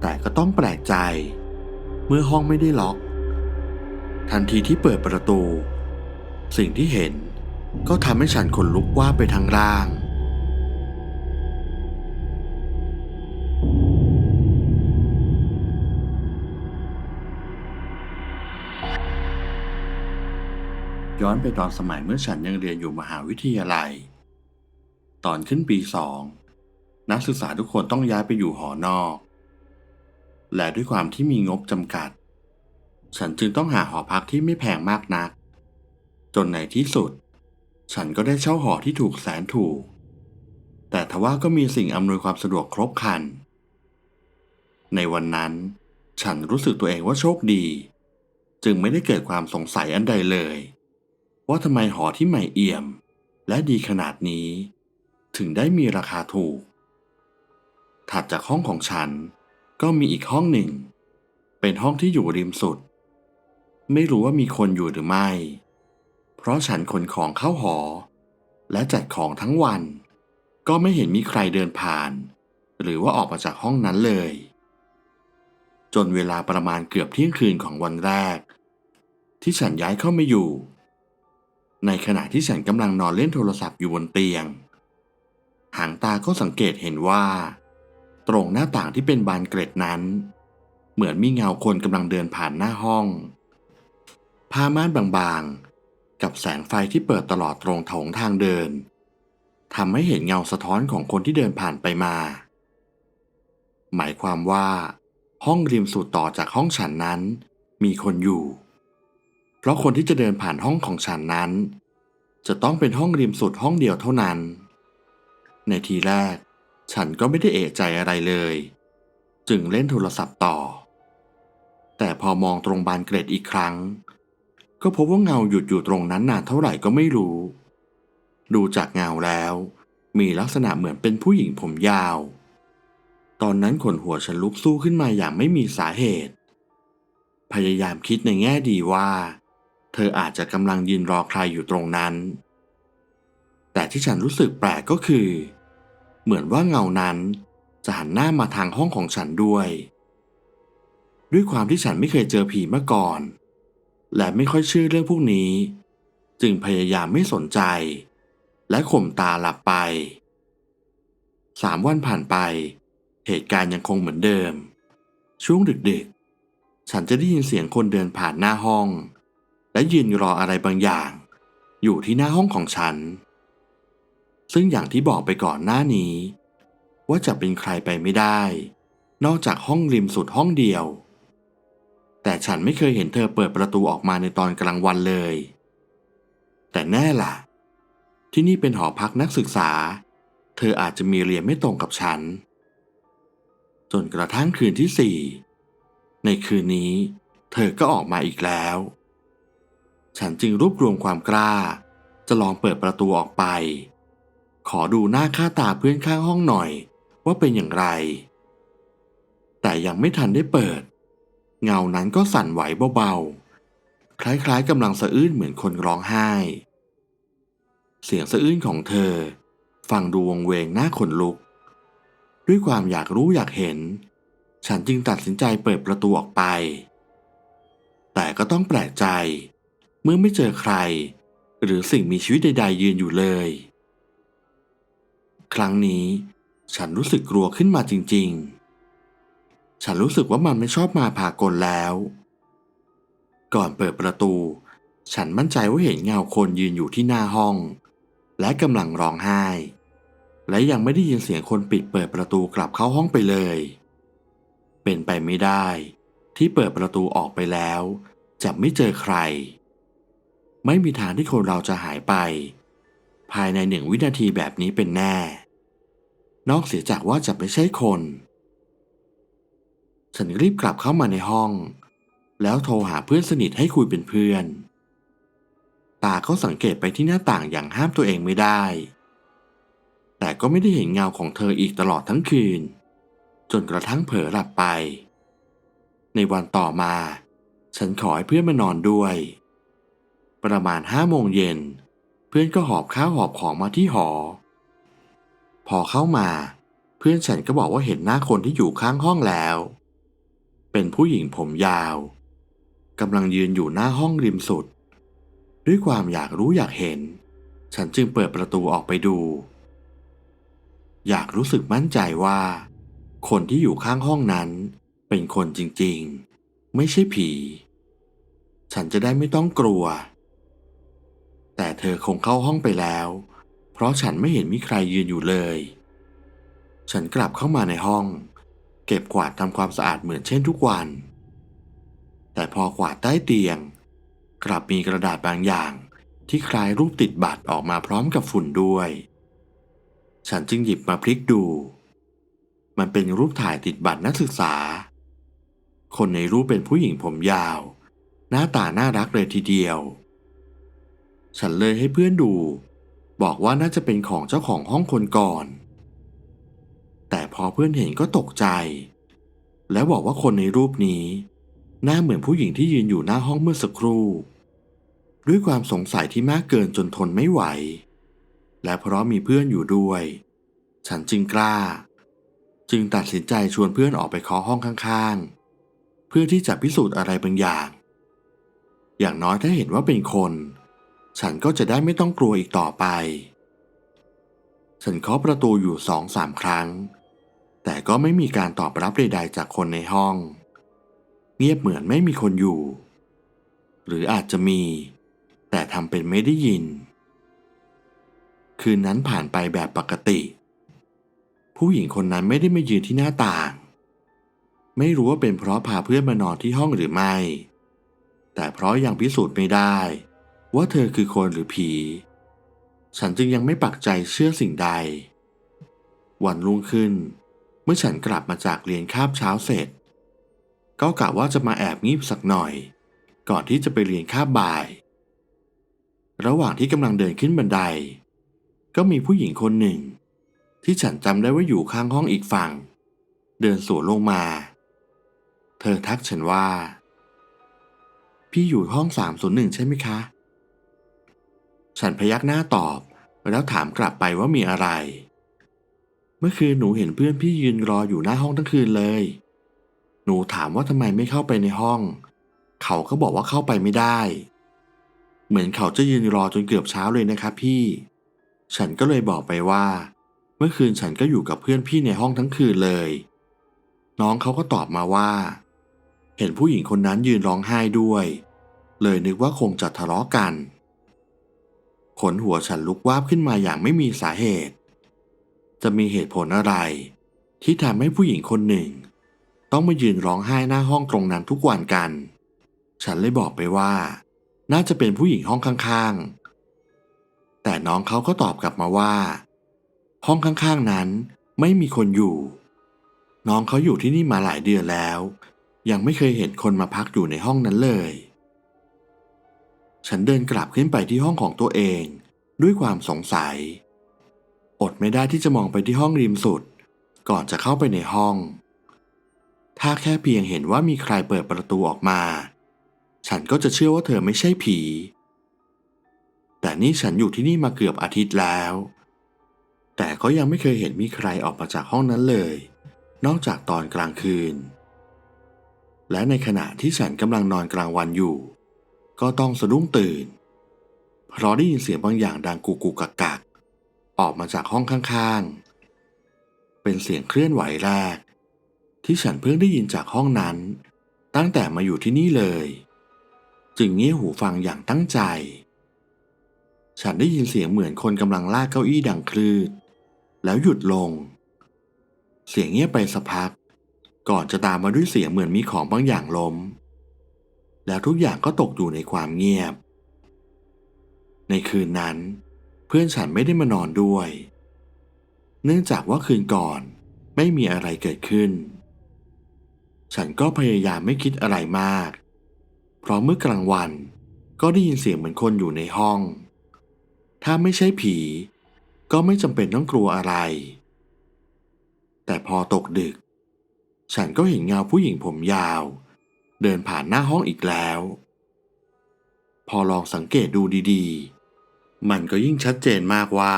แต่ก็ต้องแปลกใจ เมื่อห้องไม่ได้ล็อก ทันทีที่เปิดประตู สิ่งที่เห็นก็ทำให้ฉันขนลุกว่าไปทางร่าง ย้อนไปตอนสมัยเมื่อฉันยังเรียนอยู่มหาวิทยาลัย ตอนขึ้นปีสองนักศึกษาทุกคนต้องย้ายไปอยู่หอนอก และด้วยความที่มีงบจำกัด ฉันจึงต้องหาหอพักที่ไม่แพงมากนัก จนในที่สุด ฉันก็ได้เช่าหอที่ถูกแสนถูก แต่ทว่าก็มีสิ่งอำนวยความสะดวกครบครัน ในวันนั้น ฉันรู้สึกตัวเองว่าโชคดี จึงไม่ได้เกิดความสงสัยอันใดเลย ว่าทำไมหอที่ใหม่เอี่ยม และดีขนาดนี้ ถึงได้มีราคาถูก ถัดจากห้องของฉัน ก็มีอีกห้องหนึ่ง เป็นห้องที่อยู่ริมสุด ไม่รู้ว่ามีคนอยู่หรือไม่ เพราะฉันขนของเข้าหอ และจัดของทั้งวัน ก็ไม่เห็นมีใครเดินผ่าน หรือว่าออกมาจากห้องนั้นเลย จนเวลาประมาณเกือบเที่ยงคืนของวันแรก ที่ฉันย้ายเข้ามาอยู่ ในขณะที่ฉันกำลังนอนเล่นโทรศัพท์อยู่บนเตียง หางตาก็สังเกตเห็นว่า ตรงหน้าต่างที่เป็นบานเกล็ดนั้น เหมือนมีเงาคนกำลังเดินผ่านหน้าห้องผ้าม่านบางๆ กับแสงไฟที่เปิดตลอดตรงโถงทางเดินทำให้เห็นเงาสะท้อนของคนที่เดินผ่านไปมา หมายความว่า ห้องริมสุดต่อจากห้องฉันนั้น มีคนอยู่ เพราะคนที่จะเดินผ่านห้องของฉันนั้น จะต้องเป็นห้องริมสุดห้องเดียวเท่านั้น ในทีแรก ฉันก็ไม่ได้เอะใจอะไรเลย จึงเล่นโทรศัพท์ต่อ แต่พอมองตรงบานเกร็ดอีกครั้ง ก็พบว่าเงาหยุดอยู่ตรงนั้นนานเท่าไหร่ก็ไม่รู้ ดูจากเงาแล้ว มีลักษณะเหมือนเป็นผู้หญิงผมยาว ตอนนั้นขนหัวฉันลุกสู้ขึ้นมาอย่างไม่มีสาเหตุ พยายามคิดในแง่ดีว่า เธออาจจะกำลังยืนรอใครอยู่ตรงนั้น แต่ที่ฉันรู้สึกแปลกก็คือเเหมือนว่าเงานั้นจะหันหน้ามาทางห้องของฉันด้วย ด้วยความที่ฉันไม่เคยเจอผีมาก่อน และไม่ค่อยเชื่อเรื่องพวกนี้ จึงพยายามไม่สนใจ และข่มตาหลับไปสามวันผ่านไป เหตุการณ์ยังคงเหมือนเดิม ช่วงดึกๆ ฉันจะได้ยินเสียงคนเดินผ่านหน้าห้อง และยืนรออะไรบางอย่าง อยู่ที่หน้าห้องของฉัน ซึ่งอย่างที่บอกไปก่อนหน้านี้ ว่าจะเป็นใครไปไม่ได้ นอกจากห้องริมสุดห้องเดียว แต่ฉันไม่เคยเห็นเธอเปิดประตูออกมาในตอนกลางวันเลย แต่แน่ล่ะ ที่นี่เป็นหอพักนักศึกษา เธออาจจะมีเรียนไม่ตรงกับฉัน จนกระทั่งคืนที่สี่ในคืนนี้ เธอก็ออกมาอีกแล้ว ฉันจึงรวบรวมความกล้า จะลองเปิดประตูออกไป ขอดูหน้าค่าตาเพื่อนข้างห้องหน่อย ว่าเป็นอย่างไร แต่ยังไม่ทันได้เปิด เงานั้นก็สั่นไหวเบาๆ คล้ายๆกำลังสะอื้นเหมือนคนร้องไห้ เสียงสะอื้นของเธอ ฟังดูวงเวงหน้าขนลุก ด้วยความอยากรู้อยากเห็น ฉันจึงตัดสินใจเปิดประตูออกไป แต่ก็ต้องแปลกใจ เมื่อไม่เจอใคร หรือสิ่งมีชีวิตใด ๆ ยืนอยู่เลย ครั้งนี้ ฉันรู้สึกกลัวขึ้นมาจริง ๆ ฉันรู้สึกว่ามันไม่ชอบมาพากลแล้ว ก่อนเปิดประตู ฉันมั่นใจว่าเห็นเงาคนยืนอยู่ที่หน้าห้อง และกำลังร้องไห้ และยังไม่ได้ยินเสียงคนปิดเปิดประตูกลับเข้าห้องไปเลย เป็นไปไม่ได้ ที่เปิดประตูออกไปแล้ว จะไม่เจอใคร ไม่มีทางที่คนเราจะหายไป ภายในหนึ่งวินาทีแบบนี้เป็นแน่ นอกเสียจากว่าจะไม่ใช่คน ฉันรีบกลับเข้ามาในห้อง แล้วโทรหาเพื่อนสนิทให้คุยเป็นเพื่อน ตาเขาสังเกตไปที่หน้าต่างอย่างห้ามตัวเองไม่ได้ แต่ก็ไม่ได้เห็นเงาของเธออีกตลอดทั้งคืน จนกระทั่งเผลอหลับไป ในวันต่อมา ฉันขอให้เพื่อนมานอนด้วย ประมาณห้าโมงเย็น พื่อนก็หอบข้าวหอบของมาที่หอ พอเข้ามา เพื่อนฉันก็บอกว่าเห็นหน้าคนที่อยู่ข้างห้องแล้ว เป็นผู้หญิงผมยาวกำลังยืนอยู่หน้าห้องริมสุด ด้วยความอยากรู้อยากเห็น ฉันจึงเปิดประตูออกไปดู อยากรู้สึกมั่นใจว่า คนที่อยู่ข้างห้องนั้น เป็นคนจริงๆ ไม่ใช่ผี ฉันจะได้ไม่ต้องกลัว แต่เธอคงเข้าห้องไปแล้ว เพราะฉันไม่เห็นมีใครยืนอยู่เลย ฉันกลับเข้ามาในห้อง เก็บกวาดทำความสะอาดเหมือนเช่นทุกวัน แต่พอกวาดใต้เตียง กลับมีกระดาษบางอย่าง ที่คล้ายรูปติดบัตรออกมาพร้อมกับฝุ่นด้วย ฉันจึงหยิบมาพลิกดู มันเป็นรูปถ่ายติดบัตรนักศึกษา คนในรูปเป็นผู้หญิงผมยาว หน้าตาน่ารักเลยทีเดียว ฉันเลยให้เพื่อนดู บอกว่าน่าจะเป็นของเจ้าของห้องคนก่อน แต่พอเพื่อนเห็นก็ตกใจ แล้วบอกว่าคนในรูปนี้ หน้าเหมือนผู้หญิงที่ยืนอยู่หน้าห้องเมื่อสักครู่ ด้วยความสงสัยที่มากเกินจนทนไม่ไหว และเพราะมีเพื่อนอยู่ด้วย ฉันจึงกล้า จึงตัดสินใจชวนเพื่อนออกไปเคาะห้องข้างๆ เพื่อที่จะพิสูจน์อะไรบางอย่าง อย่างน้อยถ้าเห็นว่าเป็นคน ฉันก็จะได้ไม่ต้องกลัวอีกต่อไป ฉันเคาะประตูอยู่สองสามครั้ง แต่ก็ไม่มีการตอบรับใดๆจากคนในห้อง เงียบเหมือนไม่มีคนอยู่ หรืออาจจะมี แต่ทำเป็นไม่ได้ยิน คืนนั้นผ่านไปแบบปกติ ผู้หญิงคนนั้นไม่ได้มายืนที่หน้าต่าง ไม่รู้ว่าเป็นเพราะพาเพื่อนมานอนที่ห้องหรือไม่ แต่เพราะยังพิสูจน์ไม่ได้ ว่าเธอคือคนหรือผี ฉันจึงยังไม่ปักใจเชื่อสิ่งใด วันรุ่งขึ้น เมื่อฉันกลับมาจากเรียนคาบเช้าเสร็จ ก็กะว่าจะมาแอบงีบสักหน่อย ก่อนที่จะไปเรียนคาบบ่าย ระหว่างที่กำลังเดินขึ้นบันได ก็มีผู้หญิงคนหนึ่ง ที่ฉันจำได้ว่าอยู่ข้างห้องอีกฝั่ง เดินสวนลงมา เธอทักฉันว่า พี่อยู่ห้อง301ใช่ไหมคะ ฉันพยักหน้าตอบ แล้วถามกลับไปว่ามีอะไร เมื่อคืนหนูเห็นเพื่อนพี่ยืนรออยู่หน้าห้องทั้งคืนเลย หนูถามว่าทำไมไม่เข้าไปในห้อง เขาก็บอกว่าเข้าไปไม่ได้ เหมือนเขาจะยืนรอจนเกือบเช้าเลยนะครับพี่ ฉันก็เลยบอกไปว่า เมื่อคืนฉันก็อยู่กับเพื่อนพี่ในห้องทั้งคืนเลย น้องเขาก็ตอบมาว่า เห็นผู้หญิงคนนั้นยืนร้องไห้ด้วย เลยนึกว่าคงจะทะเลาะกัน ขนหัวฉันลุกวาบขึ้นมาอย่างไม่มีสาเหตุ จะมีเหตุผลอะไร ที่ทำให้ผู้หญิงคนหนึ่ง ต้องมายืนร้องไห้หน้าห้องตรงนั้นทุกวันกัน ฉันเลยบอกไปว่า น่าจะเป็นผู้หญิงห้องข้างๆ แต่น้องเขาก็ตอบกลับมาว่า ห้องข้างๆนั้นไม่มีคนอยู่ น้องเขาอยู่ที่นี่มาหลายเดือนแล้ว ยังไม่เคยเห็นคนมาพักอยู่ในห้องนั้นเลย ฉันเดินกลับขึ้นไปที่ห้องของตัวเอง ด้วยความสงสัย อดไม่ได้ที่จะมองไปที่ห้องริมสุด ก่อนจะเข้าไปในห้อง ถ้าแค่เพียงเห็นว่ามีใครเปิดประตูออกมา ฉันก็จะเชื่อว่าเธอไม่ใช่ผี แต่นี่ฉันอยู่ที่นี่มาเกือบอาทิตย์แล้ว แต่ก็ยังไม่เคยเห็นมีใครออกมาจากห้องนั้นเลย นอกจากตอนกลางคืน และในขณะที่ฉันกำลังนอนกลางวันอยู่ ก็ต้องสะดุ้งตื่น เพราะได้ยินเสียงบางอย่างดังกุกกักกักออกมาจากห้องข้างๆ เป็นเสียงเคลื่อนไหวแรก ที่ฉันเพิ่งได้ยินจากห้องนั้น ตั้งแต่มาอยู่ที่นี่เลย จึงเงี่ยหูฟังอย่างตั้งใจ ฉันได้ยินเสียงเหมือนคนกำลังลากเก้าอี้ดังคลืด แล้วหยุดลง เสียงเงียบไปสักพัก ก่อนจะตามมาด้วยเสียงเหมือนมีของบางอย่างล้ม แล้วทุกอย่างก็ตกอยู่ในความเงียบ ในคืนนั้น เพื่อนฉันไม่ได้มานอนด้วย เนื่องจากว่าคืนก่อนไม่มีอะไรเกิดขึ้น ฉันก็พยายามไม่คิดอะไรมาก เพราะเมื่อกลางวันก็ได้ยินเสียงเหมือนคนอยู่ในห้อง ถ้าไม่ใช่ผี ก็ไม่จำเป็นต้องกลัวอะไร แต่พอตกดึก ฉันก็เห็นเงาผู้หญิงผมยาว เดินผ่านหน้าห้องอีกแล้ว พอลองสังเกตดูดีๆ มันก็ยิ่งชัดเจนมากว่า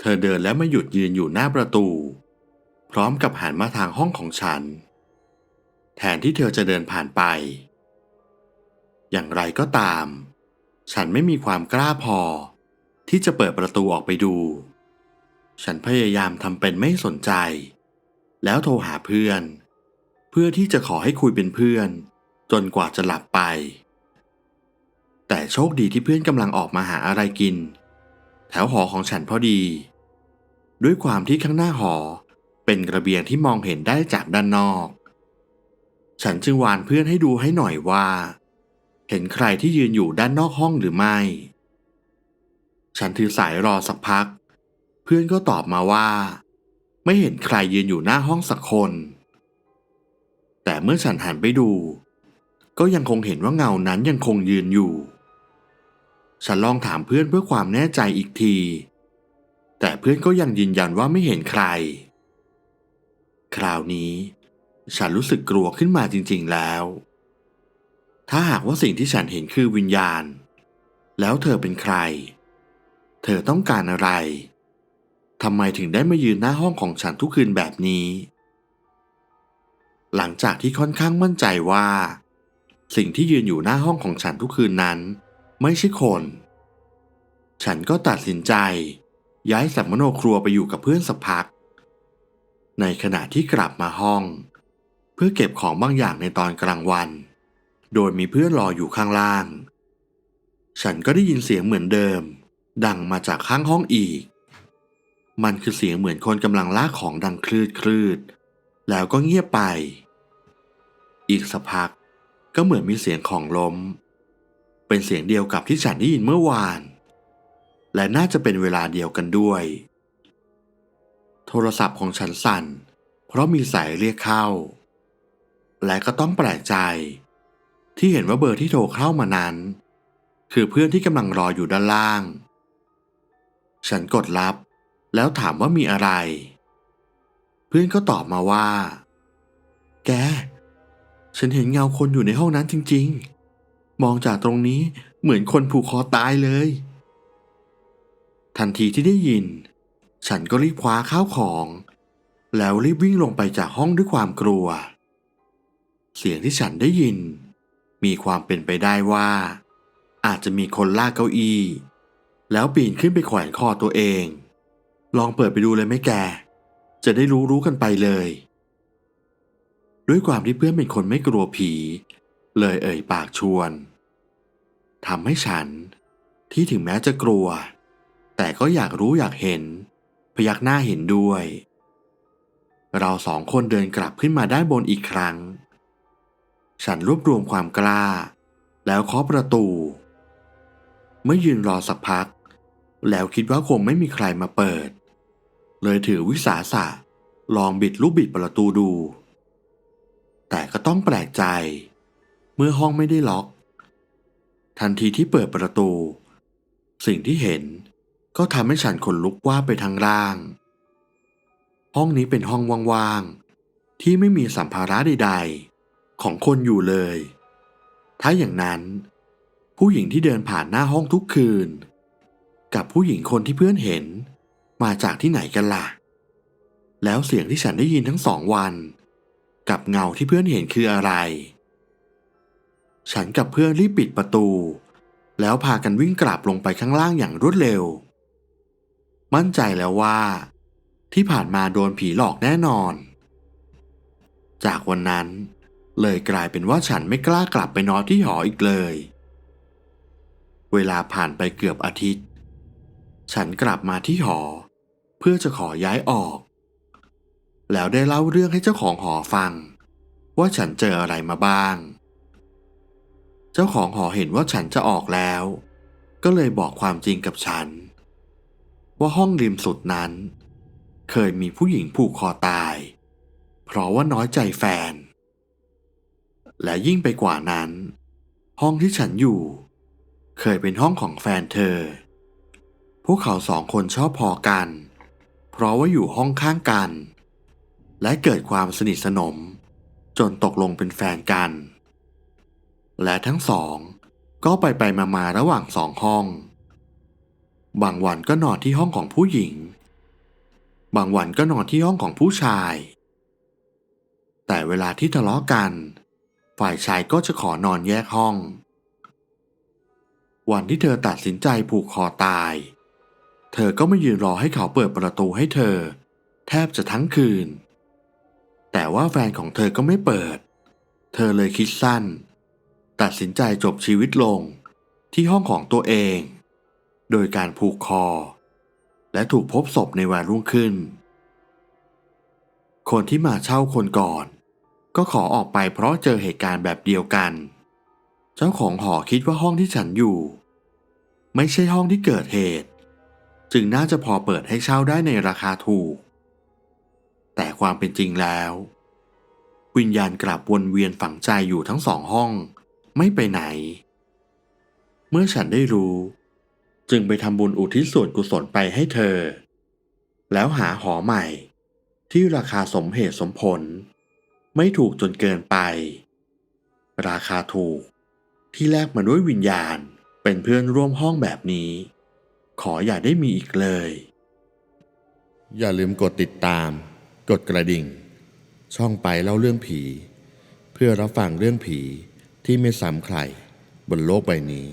เธอเดินแล้วไมาหยุดยืนอยู่หน้าประตู พร้อมกับหันมาทางห้องของฉัน แทนที่เธอจะเดินผ่านไป อย่างไรก็ตาม ฉันไม่มีความกล้าพอ ที่จะเปิดประตูออกไปดู ฉันพยายามทำเป็นไม่สนใจ แล้วโทรหาเพื่อน พื่อที่จะขอให้คุยเป็นเพื่อน จนกว่าจะหลับไป แต่โชคดีที่เพื่อนกำลังออกมาหาอะไรกิน แถวหอของฉันพอดี ด้วยความที่ข้างหน้าหอเป็นกระเบียงที่มองเห็นได้จากด้านนอก ฉันจึงวานเพื่อนให้ดูให้หน่อยว่า เห็นใครที่ยืนอยู่ด้านนอกห้องหรือไม่ ฉันถือสายรอสักพัก เพื่อนก็ตอบมาว่า ไม่เห็นใครยืนอยู่หน้าห้องสักคน แต่เมื่อฉันหันไปดู ก็ยังคงเห็นว่าเงานั้นยังคงยืนอยู่ ฉันลองถามเพื่อนเพื่อความแน่ใจอีกที แต่เพื่อนก็ยังยืนยันว่าไม่เห็นใคร คราวนี้ ฉันรู้สึกกลัวขึ้นมาจริง ๆแล้ว ถ้าหากว่าสิ่งที่ฉันเห็นคือวิญญาณ แล้วเธอเป็นใคร เธอต้องการอะไรทำไมถึงได้มายืนหน้าห้องของฉันทุกคืนแบบนี้ หลังจากที่ค่อนข้างมั่นใจว่า สิ่งที่ยืนอยู่หน้าห้องของฉันทุกคืนนั้น ไม่ใช่คน ฉันก็ตัดสินใจ ย้ายสัมมโนครัวไปอยู่กับเพื่อนสักพัก ในขณะที่กลับมาห้อง เพื่อเก็บของบางอย่างในตอนกลางวัน โดยมีเพื่อนรออยู่ข้างล่าง ฉันก็ได้ยินเสียงเหมือนเดิม ดังมาจากข้างห้องอีก มันคือเสียงเหมือนคนกำลังลากของดังคลืดคลืดแล้วก็เงียบไป อีกสักพักก็เหมือนมีเสียงของล้ม เป็นเสียงเดียวกับที่ฉันได้ยินเมื่อวาน และน่าจะเป็นเวลาเดียวกันด้วย โทรศัพท์ของฉันสั่น เพราะมีสายเรียกเข้า และก็ต้องแปลกใจ ที่เห็นว่าเบอร์ที่โทรเข้ามานั้น คือเพื่อนที่กำลังรออยู่ด้านล่าง ฉันกดรับ แล้วถามว่ามีอะไร เพื่อนก็ตอบมาว่า แก ฉันเห็นเงาคนอยู่ในห้องนั้นจริง ๆ มองจากตรงนี้เหมือนคนผูกคอตายเลย ทันทีที่ได้ยิน ฉันก็รีบคว้าข้าวของ แล้วรีบวิ่งลงไปจากห้องด้วยความกลัว เสียงที่ฉันได้ยิน มีความเป็นไปได้ว่า อาจจะมีคนลากเก้าอี้ แล้วปีนขึ้นไปแขวนคอตัวเอง ลองเปิดไปดูเลยไหมแก จะได้รู้รู้กันไปเลย ด้วยความที่เพื่อนเป็นคนไม่กลัวผี เลยเอ่ยปากชวนทำให้ฉัน ที่ถึงแม้จะกลัว แต่ก็อยากรู้อยากเห็น พยักหน้าเห็นด้วย เราสองคนเดินกลับขึ้นมาด้านบนอีกครั้ง ฉันรวบรวมความกล้า แล้วเคาะประตู เมื่อยืนรอสักพัก แล้วคิดว่าคงไม่มีใครมาเปิด เลยถือวิสาสะลองบิดลูกบิดประตูดู แต่ก็ต้องแปลกใจ เมื่อห้องไม่ได้ล็อก ทันทีที่เปิดประตู สิ่งที่เห็นก็ทำให้ฉันขนลุกว่าไปทางร่าง ห้องนี้เป็นห้องว่างๆ ที่ไม่มีสัมภาระใดๆ ของคนอยู่เลย ถ้าอย่างนั้น ผู้หญิงที่เดินผ่านหน้าห้องทุกคืน กับผู้หญิงคนที่เพื่อนเห็นมาจากที่ไหนกันล่ะ แล้วเสียงที่ฉันได้ยินทั้งสองวัน กับเงาที่เพื่อนเห็นคืออะไร ฉันกับเพื่อนรีบปิดประตู แล้วพากันวิ่งกลับลงไปข้างล่างอย่างรวดเร็ว มั่นใจแล้วว่า ที่ผ่านมาโดนผีหลอกแน่นอน จากวันนั้น เลยกลายเป็นว่าฉันไม่กล้ากลับไปนอนที่หออีกเลย เวลาผ่านไปเกือบอาทิตย์ ฉันกลับมาที่หอ เพื่อจะขอย้ายออก แล้วได้เล่าเรื่องให้เจ้าของหอฟัง ว่าฉันเจออะไรมาบ้าง เจ้าของหอเห็นว่าฉันจะออกแล้ว ก็เลยบอกความจริงกับฉัน ว่าห้องริมสุดนั้น เคยมีผู้หญิงผูกคอตาย เพราะว่าน้อยใจแฟน และยิ่งไปกว่านั้น ห้องที่ฉันอยู่ เคยเป็นห้องของแฟนเธอ พวกเขาสองคนชอบพอกัน เพราะว่าอยู่ห้องข้างกัน และเกิดความสนิทสนม จนตกลงเป็นแฟนกัน และทั้งสอง ก็ไปไปมามาระหว่างสองห้อง บางวันก็นอนที่ห้องของผู้หญิง บางวันก็นอนที่ห้องของผู้ชาย แต่เวลาที่ทะเลาะกัน ฝ่ายชายก็จะขอนอนแยกห้อง วันที่เธอตัดสินใจผูกคอตาย เธอก็ไม่ยืนรอให้เขาเปิดประตูให้เธอ แทบจะทั้งคืน แต่ว่าแฟนของเธอก็ไม่เปิด เธอเลยคิดสั้น ตัดสินใจจบชีวิตลงที่ห้องของตัวเอง โดยการผูกคอ และถูกพบศพในวันรุ่งขึ้น คนที่มาเช่าคนก่อน ก็ขอออกไปเพราะเจอเหตุการณ์แบบเดียวกัน เจ้าของหอคิดว่าห้องที่ฉันอยู่ ไม่ใช่ห้องที่เกิดเหตุ จึงน่าจะพอเปิดให้เช่าได้ในราคาถูก แต่ความเป็นจริงแล้ว วิญญาณกลับวนเวียนฝังใจอยู่ทั้งสองห้อง ไม่ไปไหน เมื่อฉันได้รู้ จึงไปทำบุญอุทิศส่วนกุศลไปให้เธอ แล้วหาหอใหม่ ที่ราคาสมเหตุสมผล ไม่ถูกจนเกินไป ราคาถูกที่แลกมาด้วยวิญญาณเป็นเพื่อนร่วมห้องแบบนี้ ขออย่าได้มีอีกเลย อย่าลืมกดติดตาม กดกระดิ่ง ช่องไปเล่าเรื่องผี เพื่อรับฟังเรื่องผีที่ไม่ซ้ำใครบนโลกใบนี้